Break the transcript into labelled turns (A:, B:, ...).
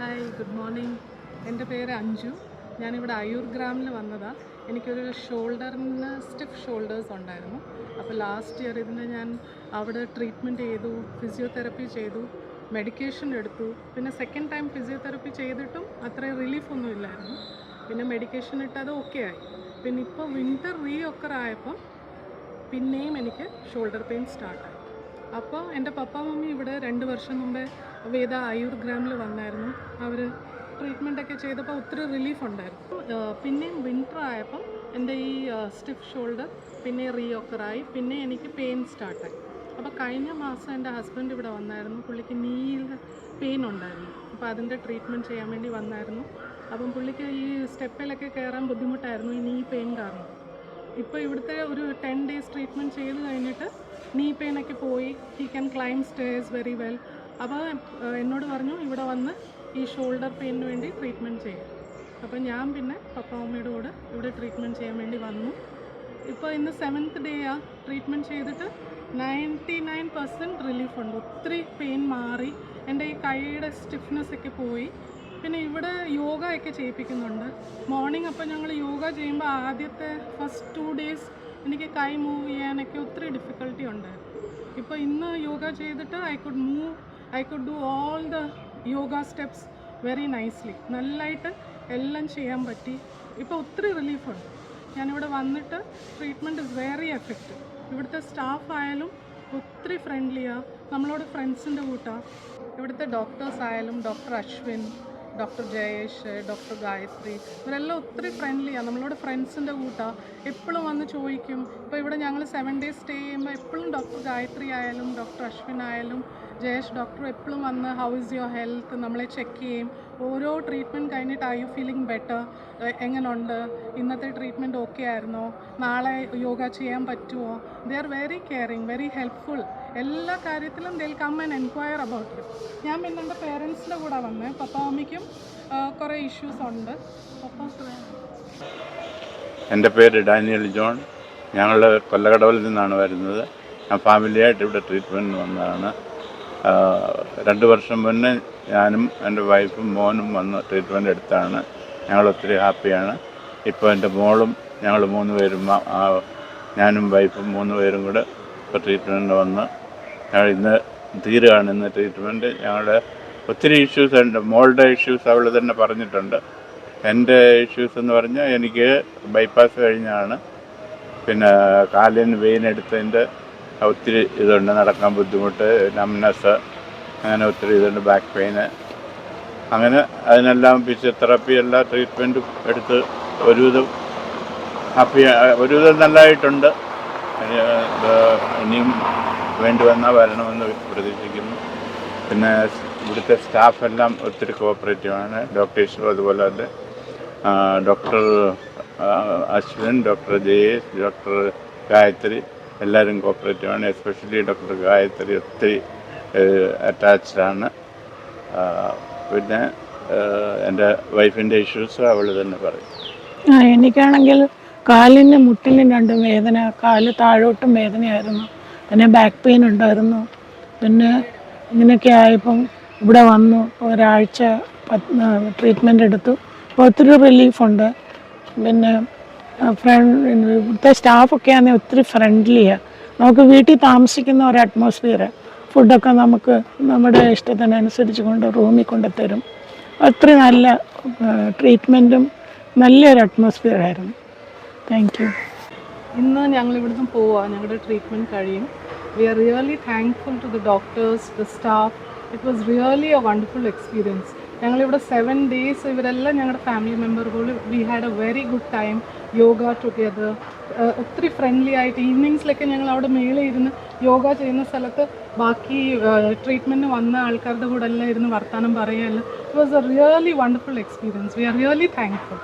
A: Hi good morning എന്റെ പേര് അഞ്ജു. ഞാനിവിടെ അയൂർ ഗ്രാമിൽ വന്നതാണ് എനിക്കൊരു ഷോൾഡറിന് സ്റ്റിഫ് ഷോൾഡേഴ്സ് ഉണ്ടായിരുന്നു. അപ്പോൾ ലാസ്റ്റ് ഇയർ ഇതിന് ഞാൻ അവിടെ ട്രീറ്റ്മെന്റ് ചെയ്തു ഫിസിയോതെറപ്പി ചെയ്തു മെഡിക്കേഷൻ എടുത്തു. പിന്നെ സെക്കൻഡ് ടൈം ഫിസിയോതെറപ്പി ചെയ്തിട്ടും അത്രയും റിലീഫൊന്നും ഇല്ലായിരുന്നു. പിന്നെ മെഡിക്കേഷൻ ഇട്ട് അത് ഓക്കെ ആയി. പിന്നെ ഇപ്പോൾ വിന്റർ റീ ഒക്കെ ആയപ്പം പിന്നെയും എനിക്ക് ഷോൾഡർ പെയിൻ സ്റ്റാർട്ടായി അപ്പോൾ എന്റെ പപ്പ മമ്മി ഇവിടെ രണ്ട് വർഷം മുമ്പേ വേദ ആയുർ ഗ്രാമിൽ വന്നായിരുന്നു. അവർ ട്രീറ്റ്മെന്റ് ഒക്കെ ചെയ്തപ്പോൾ ഒത്തിരി റിലീഫ് ഉണ്ടായിരുന്നു. പിന്നെയും വിന്റർ ആയപ്പം എന്റെ ഈ സ്റ്റിഫ് ഷോൾഡർ പിന്നെ റീഓക്കറായി പിന്നെ എനിക്ക് പെയിൻ സ്റ്റാർട്ടായി അപ്പോൾ കഴിഞ്ഞ മാസം എന്റെ ഹസ്ബൻഡ് ഇവിടെ വന്നായിരുന്നു. പുള്ളിക്ക് നീയിൽ പെയിൻ ഉണ്ടായിരുന്നു. അപ്പോൾ അതിന്റെ ട്രീറ്റ്മെന്റ് ചെയ്യാൻ വേണ്ടി വന്നായിരുന്നു. അപ്പം പുള്ളിക്ക് ഈ സ്റ്റെപ്പിലൊക്കെ കയറാൻ ബുദ്ധിമുട്ടായിരുന്നു ഈ നീ പെയിൻ കാരണം. ഇപ്പോൾ ഇവിടുത്തെ ഒരു ടെൻ ഡേയ്സ് ട്രീറ്റ്മെന്റ് ചെയ്ത് കഴിഞ്ഞിട്ട് നീ പെയിനൊക്കെ പോയി he can climb stairs very well അപ്പോൾ എന്നോട് പറഞ്ഞു ഇവിടെ വന്ന് ഈ ഷോൾഡർ പെയിനിന് വേണ്ടി ട്രീറ്റ്മെന്റ് ചെയ്യാം. അപ്പോൾ ഞാൻ പിന്നെ പപ്പ അമ്മയുടെ കൂടെ ഇവിടെ ട്രീറ്റ്മെന്റ് ചെയ്യാൻ വേണ്ടി വന്നു. ഇപ്പോൾ ഇന്ന് സെവൻത്ത് ഡേ ആ. ട്രീറ്റ്മെന്റ് ചെയ്തിട്ട് നയന്റി നയൻ പെർസെന്റ് റിലീഫ് ഉണ്ട്. ഒത്തിരി പെയിൻ മാറി. എന്റെ ഈ കൈയുടെ സ്റ്റിഫ്നെസ് ഒക്കെ പോയി. പിന്നെ ഇവിടെ യോഗ ഒക്കെ ചെയ്യിപ്പിക്കുന്നുണ്ട്. മോർണിംഗ് അപ്പോൾ ഞങ്ങൾ യോഗ ചെയ്യുമ്പോൾ ആദ്യത്തെ ഫസ്റ്റ് ടു ഡേയ്സ് എനിക്ക് കൈ മൂവ് ചെയ്യാനൊക്കെ ഒത്തിരി ഡിഫിക്കൽട്ടി ഉണ്ട്. ഇപ്പോൾ ഇന്ന് യോഗ ചെയ്തിട്ട് I could move I could do all the yoga steps very nicely നല്ലതായിട്ട് എല്ലാം ചെയ്യാൻ പറ്റി. ഇപ്പോൾ ഒത്തിരി റിലീഫുണ്ട് ഞാനിവിടെ വന്നിട്ട് ട്രീറ്റ്മെന്റ് ഇസ് വെരി എഫക്റ്റീവ് ഇവിടുത്തെ സ്റ്റാഫ് ആയാലും ഒത്തിരി ഫ്രണ്ട്ലിയാണ് നമ്മളോട് ഫ്രണ്ട്സിന്റെ കൂട്ടാണ് ഇവിടുത്തെ ഡോക്ടേഴ്സ് ആയാലും doctor Ashwin doctor Jayesh doctor Gayathri ഇവരെല്ലാം ഒത്തിരി ഫ്രണ്ട്ലിയാണ് നമ്മളോട് ഫ്രണ്ട്സിന്റെ കൂട്ടാണ് എപ്പോഴും വന്ന് ചോദിക്കും ഇപ്പോൾ ഇവിടെ ഞങ്ങൾ സെവൻ ഡേയ്സ് സ്റ്റേ ചെയ്യുമ്പോൾ എപ്പോഴും ഡോക്ടർ ഗായത്രി ആയാലും ഡോക്ടർ അശ്വിൻ ആയാലും ജയേഷ് ഡോക്ടർ എപ്പോഴും വന്ന് ഹൗ ഇസ് യുവർ ഹെൽത്ത് നമ്മളെ ചെക്ക് ചെയ്യും. ഓരോ ട്രീറ്റ്മെന്റ് കഴിഞ്ഞിട്ട് ഐ യു ഫീലിംഗ് ബെറ്റർ എങ്ങനെയുണ്ട് ഇന്നത്തെ ട്രീറ്റ്മെന്റ് ഓക്കെ ആയിരുന്നോ? നാളെ യോഗ ചെയ്യാൻ പറ്റുമോ they are very caring very helpful എല്ലാ കാര്യത്തിലും they'll come and enquire about you ഞാൻ പിന്നെ എന്റെ പേരൻസിന്റെ കൂടെ വന്ന്. പപ്പാമ്മയ്ക്കും കുറേ ഇഷ്യൂസ് ഉണ്ട്.
B: എന്റെ പേര് ഡാനിയൽ ജോൺ. ഞങ്ങൾ കൊല്ലകടവിൽ നിന്നാണ് വരുന്നത്. ഞാൻ ഫാമിലിയായിട്ട് ഇവിടെ ട്രീറ്റ്മെന്റിന് വന്നതാണ്. രണ്ട് വർഷം മുന്നേ ഞാനും എന്റെ വൈഫും മോനും വന്ന് ട്രീറ്റ്മെന്റ് എടുത്താണ്. ഞങ്ങൾ ഒത്തിരി ഹാപ്പിയാണ് ഇപ്പോൾ എന്റെ മോളും ഞങ്ങൾ മൂന്ന് പേരും ഞാനും വൈഫും മൂന്ന് പേരും കൂടെ ഇപ്പോൾ ട്രീറ്റ്മെന്റിന് വന്ന് ഞങ്ങൾ ഇന്ന് തീരുകയാണ്. ഇന്ന് ട്രീറ്റ്മെന്റ് ഞങ്ങളുടെ ഒത്തിരി ഇഷ്യൂസ് ഉണ്ട്. മോളുടെ ഇഷ്യൂസ് അവൾ തന്നെ പറഞ്ഞിട്ടുണ്ട്. എന്റെ ഇഷ്യൂസ് എന്ന് പറഞ്ഞാൽ എനിക്ക് ബൈപ്പാസ് കഴിഞ്ഞാണ്. പിന്നെ കാലിന് വെയിൻ എടുത്തതിന്റെ ഒത്തിരി ഇതുണ്ട്. നടക്കാൻ ബുദ്ധിമുട്ട് നംനസ് അങ്ങനെ ഒത്തിരി ഇതുണ്ട്. ബാക്ക് പെയിന് അങ്ങനെ അതിനെല്ലാം ഫിസിയോതെറാപ്പി എല്ലാ ട്രീറ്റ്മെന്റും എടുത്ത് ഒരുവിധം ഹാപ്പി ഒരുവിധം നല്ലതായിട്ടുണ്ട്. ഇനിയും വേണ്ടി വന്നാൽ വരണമെന്ന് പ്രതീക്ഷിക്കുന്നു. പിന്നെ ഇവിടുത്തെ സ്റ്റാഫെല്ലാം ഒത്തിരി കോപ്പറേറ്റീവാണ്. ഡോക്ടേഴ്സും അതുപോലെ തന്നെ. Doctor Ashwin doctor Jayesh doctor Gayathri എല്ലാവരും കോപ്പറേറ്റീവാണ്. എസ്പെഷ്യലി ഡോക്ടർ ഗായത്രി ഒത്തിരി അറ്റാച്ച്ഡ് ആണ്. ആ, പിന്നെ എന്റെ വൈഫിന്റെ ഇഷ്യൂസ് അവൾ തന്നെ പറയും.
C: എനിക്കാണെങ്കിൽ കാലിന് മുട്ടിന് രണ്ടും വേദന കാൽ താഴോട്ടും വേദനയായിരുന്നു. പിന്നെ ബാക്ക് പെയിൻ ഉണ്ടായിരുന്നു. പിന്നെ ഇങ്ങനെയൊക്കെ ആയപ്പം ഇവിടെ വന്നു. ഒരാഴ്ച ട്രീറ്റ്മെന്റ് എടുത്തു. അപ്പോൾ ഒത്തിരി റിലീഫുണ്ട് പിന്നെ ഫ്രണ്ട് ഇവിടുത്തെ സ്റ്റാഫൊക്കെ ആണെങ്കിൽ ഒത്തിരി ഫ്രണ്ട്ലിയാണ് നമുക്ക് വീട്ടിൽ താമസിക്കുന്ന ഒരു അറ്റ്മോസ്ഫിയർ ഫുഡൊക്കെ നമുക്ക് നമ്മുടെ ഇഷ്ടത്തിനനുസരിച്ച് കൊണ്ട് റൂമിൽ കൊണ്ടുത്തരും അത്ര നല്ല ട്രീറ്റ്മെന്റും നല്ലൊരു അറ്റ്മോസ്ഫിയർ ആയിരുന്നു. താങ്ക് യു
A: ഇന്ന് ഞങ്ങൾ ഇവിടുന്ന് പോവാ. ഞങ്ങളുടെ ട്രീറ്റ്മെന്റ് കഴിയും. We are really thankful to the doctors the staff it was really a wonderful experience ഞങ്ങളിവിടെ സെവൻ ഡേയ്സ് ഇവരെല്ലാം ഞങ്ങളുടെ family member we had a very good time yoga together ഒത്തിരി ഫ്രണ്ട്ലി ആയിട്ട് ഈവനിങ്സിലൊക്കെ ഞങ്ങൾ അവിടെ മേളിൽ ഇരുന്ന് യോഗ ചെയ്യുന്ന സ്ഥലത്ത് ബാക്കി ട്രീറ്റ്മെന്റിന് വന്ന ആൾക്കാരുടെ കൂടെ എല്ലാം ഇരുന്ന് വർത്തമാനം പറയുകയല്ല. It was a really wonderful experience we are really thankful